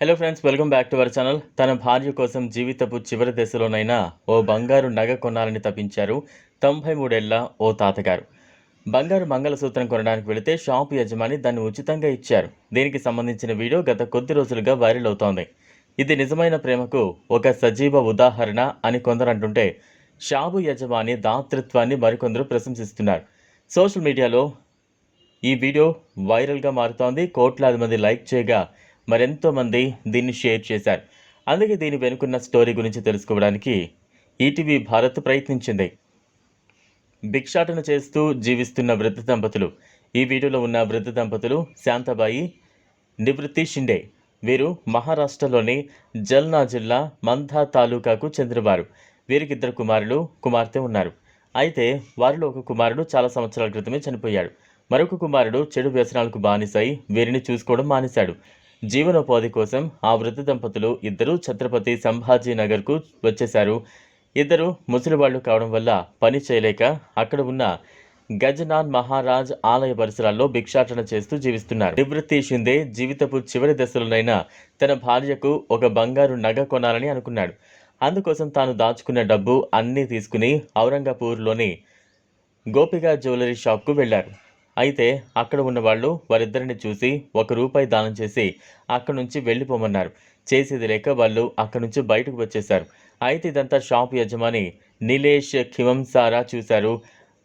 Hello friends welcome back to our channel తన భార్య కోసం జీవితపు చివరి దశలోనైనా ఓ బంగారు నగ కొనాలని తప్పించారు తొంభై మూడేళ్ళ ఓ తాతగారు. బంగారు మంగళసూత్రం కొనడానికి వెళితే షాపు యజమాని దాన్ని ఉచితంగా ఇచ్చారు. దీనికి సంబంధించిన వీడియో గత కొద్ది రోజులుగా వైరల్ అవుతోంది. ఇది నిజమైన ప్రేమకు ఒక సజీవ ఉదాహరణ అని కొందరు అంటుంటే షాపు యజమాని దాతృత్వాన్ని మరికొందరు ప్రశంసిస్తున్నారు. సోషల్ మీడియాలో ఈ వీడియో వైరల్గా మారుతోంది. కోట్లాది మంది లైక్ చేయగా మరెంతో మంది దీన్ని షేర్ చేశారు. అందుకే దీని వెనుకున్న స్టోరీ గురించి తెలుసుకోవడానికి ఈటీవీ భారత్ ప్రయత్నించింది. భిక్షాటన చేస్తూ జీవిస్తున్న వృద్ధ దంపతులు. ఈ వీడియోలో ఉన్న వృద్ధ దంపతులు శాంతాబాయి నివృత్తి షిండే. వీరు మహారాష్ట్రలోని జల్నా జిల్లా మంధా తాలూకాకు చెందినవారు. వీరికి ఇద్దరు కుమారులు కుమార్తె ఉన్నారు. అయితే వారిలో ఒక కుమారుడు చాలా సంవత్సరాల క్రితమే చనిపోయాడు. మరొక కుమారుడు చెడు వ్యసనాలకు బానిసై వీరిని చూసుకోవడం మానేశాడు. జీవనోపాధి కోసం ఆ వృద్ధ దంపతులు ఇద్దరు ఛత్రపతి సంభాజీ నగర్కు వచ్చేశారు. ఇద్దరు ముసలివాళ్ళు కావడం వల్ల పని చేయలేక అక్కడ ఉన్న గజనాన్ మహారాజ్ ఆలయ పరిసరాల్లో భిక్షాటన చేస్తూ జీవిస్తున్నారు. నివృత్తి షిందే జీవితపు చివరి దశలోనైనా తన భార్యకు ఒక బంగారు నగ కొనాలని అనుకున్నాడు. అందుకోసం తాను దాచుకున్న డబ్బు అన్నీ తీసుకుని ఔరంగాపూర్లోని గోపిగా జ్యువెలరీ షాప్కు వెళ్ళారు అయితే అక్కడ ఉన్న వాళ్ళు వారిద్దరిని చూసి ఒక రూపాయి దానం చేసి అక్కడి నుంచి వెళ్ళిపోమన్నారు. చేసేది లేక వాళ్ళు అక్కడి నుంచి బయటకు వచ్చేశారు. అయితే ఇదంతా షాప్ యజమాని నిలేష్ ఖిమంసారా చూశారు.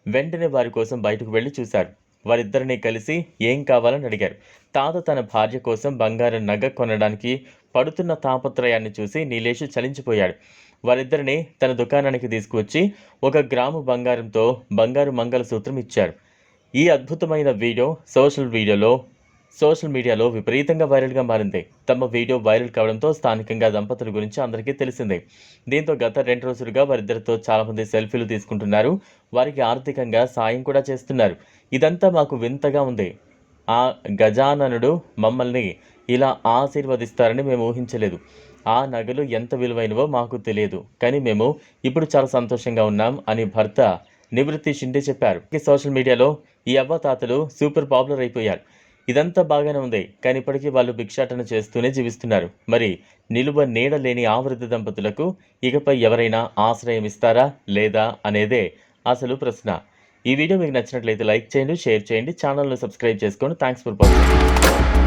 వెంటనే వారి కోసం బయటకు వెళ్ళి చూశారు. వారిద్దరిని కలిసి ఏం కావాలని అడిగారు. తాత తన భార్య కోసం బంగారం నగ కొనడానికి పడుతున్న తాపత్రయాన్ని చూసి నీలేష్ చలించిపోయాడు. వారిద్దరిని తన దుకాణానికి తీసుకువచ్చి ఒక గ్రాము బంగారంతో బంగారు మంగళసూత్రం ఇచ్చారు. ఈ అద్భుతమైన వీడియో సోషల్ వీడియోలో సోషల్ మీడియాలో విపరీతంగా వైరల్గా మారింది. తమ వీడియో వైరల్ కావడంతో స్థానికంగా దంపతుల గురించి అందరికీ తెలిసిందే. దీంతో గత రెండు రోజులుగా వారిద్దరితో చాలామంది సెల్ఫీలు తీసుకుంటున్నారు. వారికి ఆర్థికంగా సాయం కూడా చేస్తున్నారు. ఇదంతా మాకు వింతగా ఉంది. ఆ గజాననుడు మమ్మల్ని ఇలా ఆశీర్వదిస్తారని మేము ఊహించలేదు. ఆ నగలు ఎంత విలువైనవో మాకు తెలియదు. కానీ మేము ఇప్పుడు చాలా సంతోషంగా ఉన్నాం అని భర్త నివృత్తి షిండే చెప్పారు. ఈ సోషల్ మీడియాలో ఈ అవ్వతాతలు సూపర్ పాపులర్ అయిపోయారు. ఇదంతా బాగానే ఉంది కానీ ఇప్పటికీ వాళ్ళు భిక్షాటన చేస్తూనే జీవిస్తున్నారు. మరి నిలువ నీడ లేని ఆ దంపతులకు ఇకపై ఎవరైనా ఆశ్రయం ఇస్తారా లేదా అనేదే అసలు ప్రశ్న. ఈ వీడియో మీకు నచ్చినట్లయితే లైక్ చేయండి షేర్ చేయండి ఛానల్ను సబ్స్క్రైబ్ చేసుకోండి థ్యాంక్స్ ఫర్ వాచింగ్.